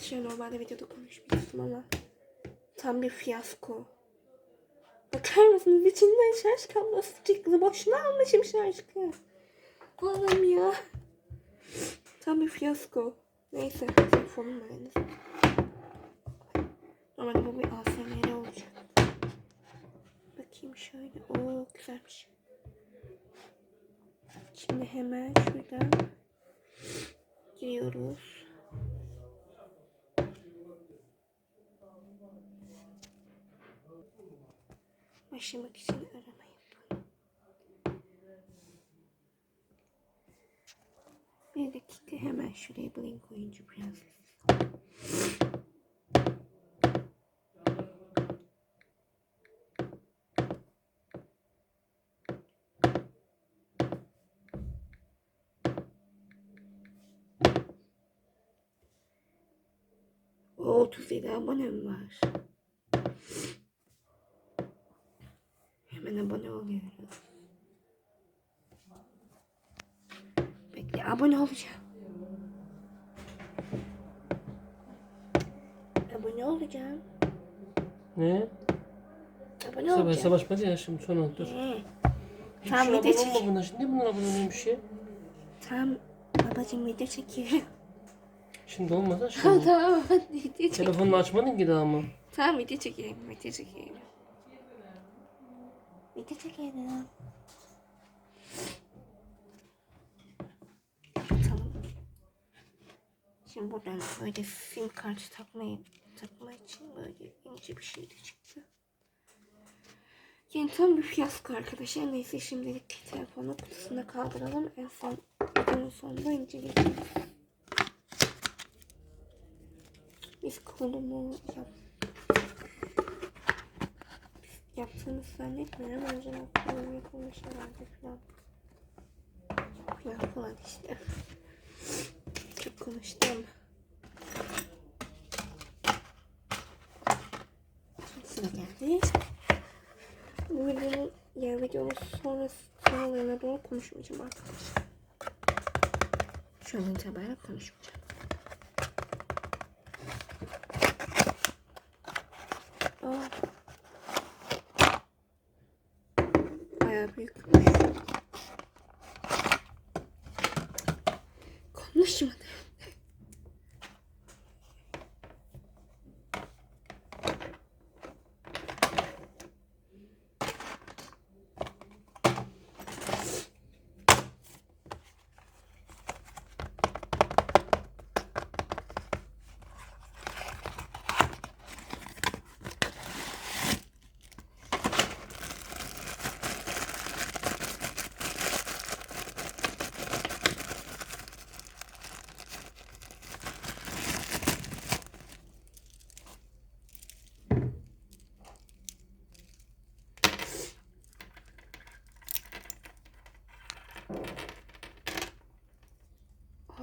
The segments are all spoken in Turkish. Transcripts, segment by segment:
arkadaşlar normalde videoda konuşmuştum ama tam bir fiyasko. Bakar mısınız içinden şarj kablosu çıktı. Boşuna almışım şarjı. Allah'ım ya. Tam bir fiyasko. Neyse telefonum mühendisi. Normalde bu bir ASMR olacak. Bakayım şöyle. Oo güzelmiş. Şimdi hemen şuradan giriyoruz. Başlamak için arama yapın. Bir dakika hemen şuraya blink oyuncu biraz. O 37 abonem var. Hemen abone oluyoruz. Bekle abone olacağım. Abone olacağım. Ne? Abone Sabah olacağım. savaşmadı ya şimdi sonra dur. Ee, Hiç Tamam, abone video olma çek. buna şimdi. Niye bunlar abone oluyormuş ya? Tam babacığım video çekiyorum. Şimdi olmaz ha şimdi. tamam video çekiyorum. Telefonunu açmadın ki daha mı? Tamam video çekiyorum. Video çekiyorum. Video çekiyorum. Tamam. Şimdi buradan böyle sim kart takmayı takma için böyle ince bir şey de çıktı. Yani tam bir fiyasko arkadaşlar. Neyse şimdilik telefonu kutusuna kaldıralım. En son videonun sonunda inceleyeceğiz. Biz kolumu yap yaptığını zannetmiyorum. Önceden kolum yapılmış herhalde falan. Falan falan işte. Çok konuştum. Sıra geldi. Bu videonun yani videonun sonrası sonralarına doğru konuşmayacağım arkadaşlar. Şu an itibaren konuşmayacağım. Aa. Bayağı büyükmüş. Konuşmadı.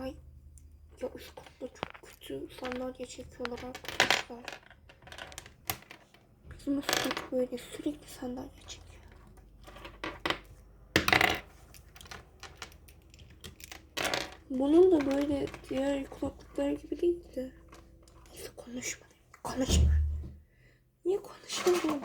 Ay ya üst katta çok kötü sandalye çekiyorlar arkadaşlar. Bizim üst böyle sürekli sandalye çekiyor. Bunun da böyle diğer kulaklıklar gibi değildi. Neyse konuşma. Konuşma. Niye konuşuyorum?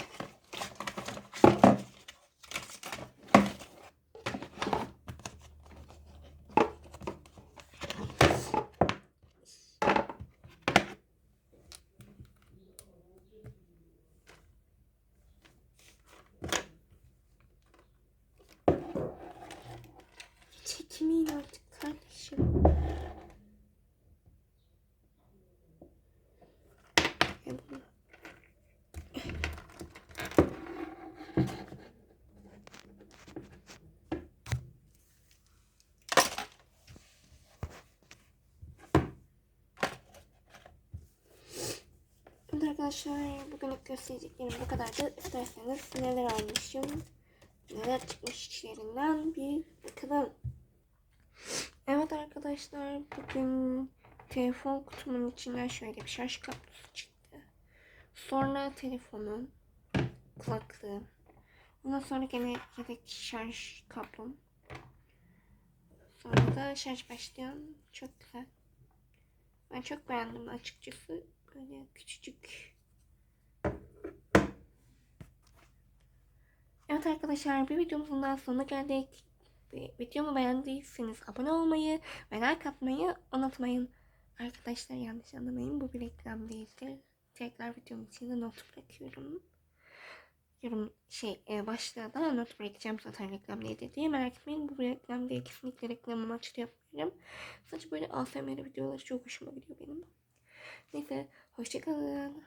Çekmeyin artık kardeşim. Evet arkadaşlar bugünlük göstereceklerim bu kadardı. İsterseniz neler almışım, neler çıkmış içlerinden bir bakalım. Evet arkadaşlar bugün telefon kutumun içinden şöyle bir şarj kablosu çıktı. Sonra telefonum, kulaklığım. Ondan sonra gene yedek şarj kablom. Sonra da şarj başlayan çok güzel. Ben çok beğendim açıkçası. Böyle küçücük. Evet arkadaşlar bir videomuzun daha sonuna geldik. Videomu beğendiyseniz abone olmayı ve like atmayı unutmayın. Arkadaşlar yanlış anlamayın bu bir reklam değildir. Tekrar videom için de not bırakıyorum. Yorum şey e, başlığa da not bırakacağım zaten reklam değil diye merak etmeyin. Bu bir reklam değil kesinlikle reklam amaçlı yapmıyorum. Sadece böyle ASMR videoları çok hoşuma gidiyor benim. Neyse hoşçakalın.